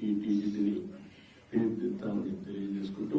ఈ టీజీని తీర్చిదిద్దామని తెలియజేసుకుంటూ